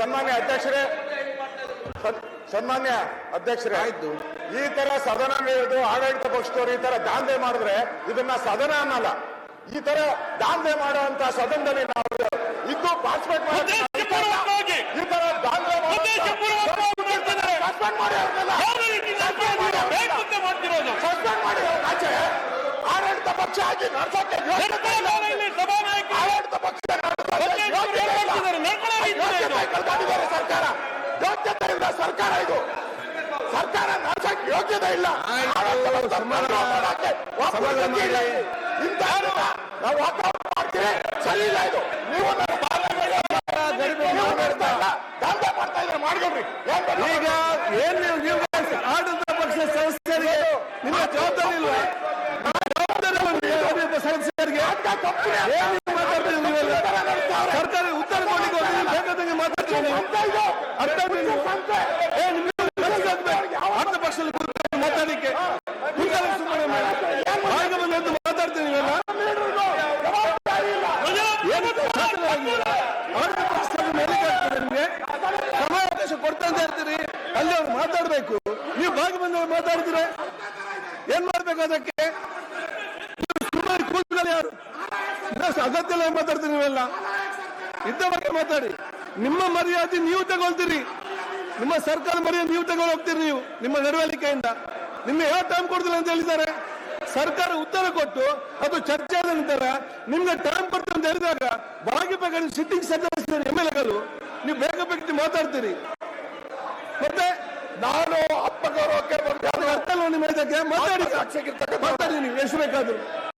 ಸನ್ಮಾನ್ಯ ಅಧ್ಯಕ್ಷರೇ ಸನ್ಮಾನ್ಯ ಅಧ್ಯಕ್ಷರೇ ಆಯ್ತು. ಈ ತರ ಸದನ ನಡೆಯೋದು ಆಡಳಿತ ಪಕ್ಷದವರು ಈ ತರ ದಾಂಧೆ ಮಾಡಿದ್ರೆ ಇದನ್ನ ಸದನ ಅನ್ನಲ್ಲ ಈ ತರ ದಾಂಧೆ ಮಾಡುವಂತ ಸದನದಲ್ಲಿ ನಾವು ಇದ್ದು ಪಾರ್ಟಿಸಿಪೇಟ್ ಮಾಡಿ ಈ ತರ ದಾಂಧೆ ಮಾಡಿ ಆಡಳಿತ ಪಕ್ಷ ಆಗಿ ನಡ್ಸಕ್ಕೆ ಇಲ್ಲ ಸರ್ಕಾರ ಇದು. ಸರ್ಕಾರ ನಾಶಕ್ಕೆ ಯೋಗ್ಯತೆ ಇಲ್ಲ. ನಾವು ಮಾಡ್ತೀವಿ. ಸರಿ ಇಲ್ಲ ಇದು. ನೀವು ಮಾಡ್ತಾ ಇದ್ರೆ? ಈಗ ಏನ್ ನೀವು ನೀವು ಆಡಳಿತ ಪಕ್ಷ ಸದಸ್ಯರಿಗೆ ನಿಮ್ಮ ಜವಾಬ್ದಾರಿ ಸದಸ್ಯರಿಗೆ ಪಕ್ಷದಲ್ಲಿ ನಡೀತಾ ಇರ್ತದೆ ನಿಮ್ಗೆ ಸಮಾವೇಶ ಕೊಡ್ತಾ ಇರ್ತೀರಿ ಅಲ್ಲಿ ಅವ್ರು ಮಾತಾಡ್ಬೇಕು ನೀವು ಬಾಗಿ ಬಂದವ್ರು ಮಾತಾಡ್ತೀರ ಏನ್ ಮಾಡ್ಬೇಕು ಅದಕ್ಕೆ ಸುಮ್ಮನೆ ಕೂತ್ಕೊಳ್ಳಿ ಯಾರು ಅಗತ್ಯ ಮಾತಾಡ್ತೀನಿ ಮಾತಾಡ್ತೀರಿ ನೀವೆಲ್ಲ? ಇದ್ದ ಬಗ್ಗೆ ಮಾತಾಡಿ. ನಿಮ್ಮ ಮರ್ಯಾದೆ ನೀವು ತಗೊಳ್ತೀರಿ. ನಿಮ್ಮ ಸರ್ಕಾರ ಮರ್ಯಾದೆ ನೀವು ತಗೊಂಡು ಹೋಗ್ತೀರಿ ನೀವು ನಿಮ್ಮ ನಡವಳಿಕೆಯಿಂದ. ನಿಮ್ಗೆ ಯಾವ ಟೈಮ್ ಕೊಡ್ತಿಲ್ಲ ಅಂತ ಹೇಳಿದ್ದಾರೆ. ಸರ್ಕಾರ ಉತ್ತರ ಕೊಟ್ಟು ಅದು ಚರ್ಚೆ ಆದ ನಂತರ ನಿಮ್ಗೆ ಟೈಮ್ ಕೊಡ್ತೀವಿ ಅಂತ ಹೇಳಿದಾಗ ಬಾಗಿ ಬೇಕಾದ್ರೆ ಸಿಟ್ಟಿಂಗ್ ಸದಸ್ಯರು ಎಂ ಎಲ್ ಎಗಳು ನೀವು ಬೇಗ ಬೇಗ ಮಾತಾಡ್ತೀರಿ. ಮತ್ತೆ ನಾನು ಅಪ್ಪ ಗೌರವಕ್ಕೆ ಅರ್ಥ ಮಾತಾಡಿ. ಮಾತಾಡಿ ಮಾತಾಡಿ ನೀವು ಎಷ್ಟು ಬೇಕಾದ್ರು.